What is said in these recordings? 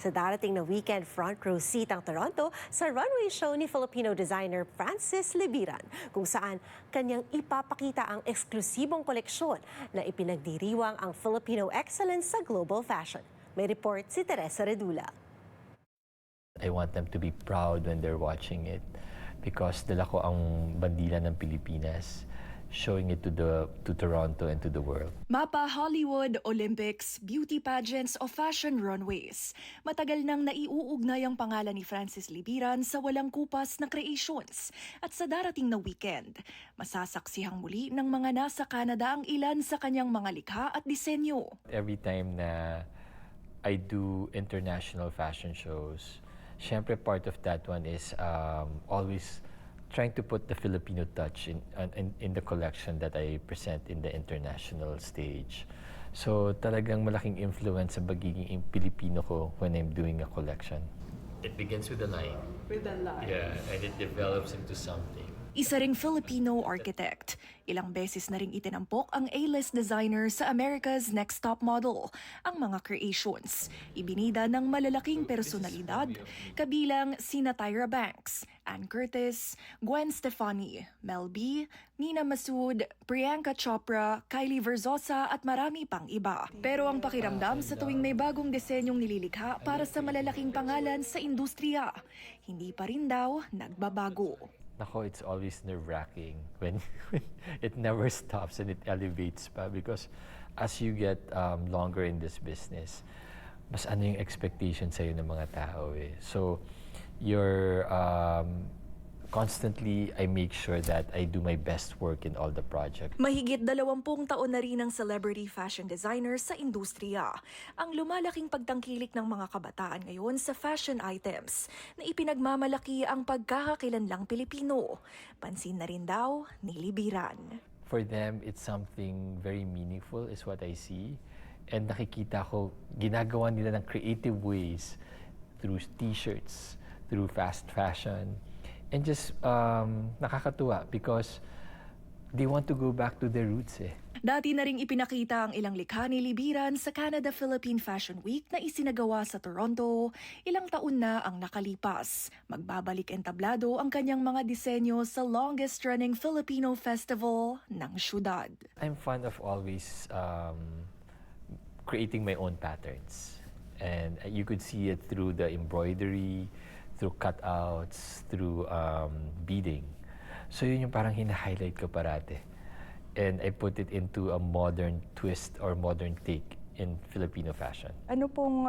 Sa darating na weekend, front row seat ang Toronto sa runway show ni Filipino designer Francis Libiran, kung saan kanyang ipapakita ang eksklusibong koleksyon na ipinagdiriwang ang Filipino excellence sa global fashion. May report si Teresa Redula. I want them to be proud when they're watching it because dala ko ang bandila ng Pilipinas showing it to the to Toronto and to the world. Mapa Hollywood, Olympics, beauty pageants o fashion runways. Matagal nang naiuugnay ang pangalan ni Francis Libiran sa walang kupas na creations. At sa darating na weekend, masasaksihang muli ng mga nasa Canada ang ilan sa kanyang mga likha at disenyo. Every time na I do international fashion shows, syempre part of that one is um, always trying to put the Filipino touch in, in in the collection that I present in the international stage. So talagang malaking influence sa pagiging Pilipino ko when I'm doing a collection. It begins with a line. with the line. Yeah, and it develops into something. Isa ring Filipino architect. Ilang beses na ring itinampok ang A-list designer sa America's Next Top Model, ang mga creations. Ibinida ng malalaking personalidad, kabilang sina Tyra Banks, Ann Curtis, Gwen Stefani, Mel B, Nina Masood, Priyanka Chopra, Kylie Verzosa at marami pang iba. Pero ang pakiramdam sa tuwing may bagong disenyong nililikha para sa malalaking pangalan sa industriya, hindi pa rin daw nagbabago. Nako, it's always nerve-wracking when, it never stops and it elevates pa because as you get um, longer in this business, mas ano yung expectation sa'yo ng mga tao eh. So, you're um, constantly, I make sure that I do my best work in all the projects. Mahigit dalawampung taon na rin ang celebrity fashion designer sa industriya. Ang lumalaking pagtangkilik ng mga kabataan ngayon sa fashion items na ipinagmamalaki ang pagkakakilanlang Pilipino. Pansin na rin daw ni Libiran. For them, it's something very meaningful is what I see. And nakikita ko, ginagawa nila ng creative ways through t-shirts, through fast fashion, and just um, nakakatuwa because they want to go back to their roots eh. Dati na ring ipinakita ang ilang likha ni Libiran sa Canada-Philippine Fashion Week na isinagawa sa Toronto. Ilang taon na ang nakalipas. Magbabalik entablado ang kanyang mga disenyo sa longest-running Filipino festival ng syudad. I'm fond of always um, creating my own patterns. And you could see it through the embroidery, through cutouts, through um, beading. So yun yung parang hina-highlight ko parate. And I put it into a modern twist or modern take in Filipino fashion. Ano pong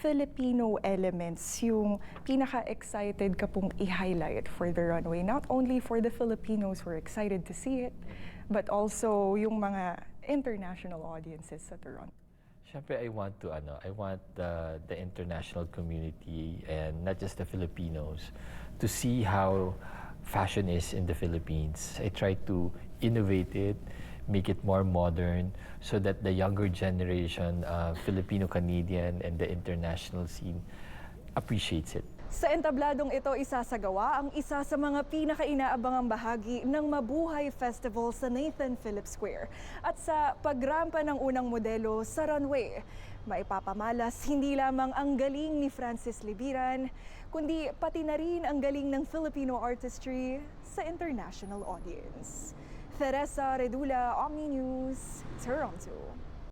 Filipino elements yung pinaka-excited ka pong i-highlight for the runway? Not only for the Filipinos who are excited to see it, but also yung mga international audiences sa Toronto. Siyempre, I want to, ano, I want the, the international community and not just the Filipinos to see how fashion is in the Philippines. I try to innovate it, make it more modern so that the younger generation, uh, Filipino-Canadian and the international scene appreciates it. Sa entabladong ito, isasagawa ang isa sa mga pinaka-inaabangang bahagi ng Mabuhay Festival sa Nathan Phillips Square. At sa pagrampa ng unang modelo sa runway, maipapamalas hindi lamang ang galing ni Francis Libiran, kundi pati na rin ang galing ng Filipino artistry sa international audience. Teresa Redula, Omni News, Toronto.